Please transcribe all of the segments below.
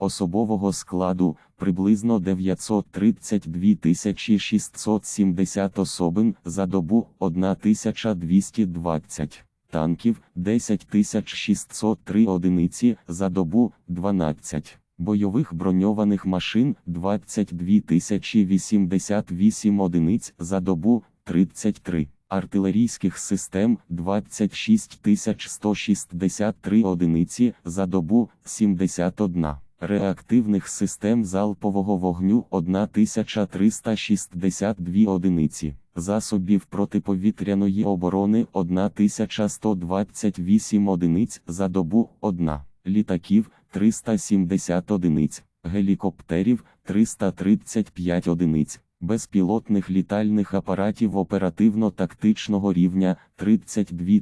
особового складу приблизно 932 670 особин за добу 1220 танків 10 603 одиниці за добу 12, бойових броньованих машин 22 088 одиниць за добу 33, артилерійських систем 26 163 одиниці за добу 71. Реактивних систем залпового вогню 1362 одиниці, засобів протиповітряної оборони 1128 одиниць за добу 1, літаків 370 одиниць, гелікоптерів 335 одиниць, безпілотних літальних апаратів оперативно-тактичного рівня 32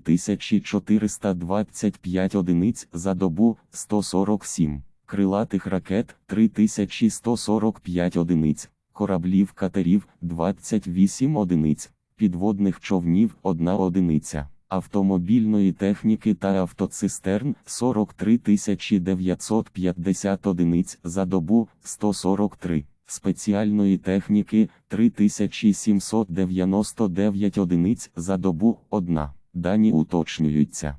425 одиниць за добу 147 крилатих ракет 3145 одиниць, кораблів катерів 28 одиниць, підводних човнів 1 одиниця, автомобільної техніки та автоцистерн 43 950 одиниць за добу 143. Спеціальної техніки 3799 одиниць за добу 1. Дані уточнюються.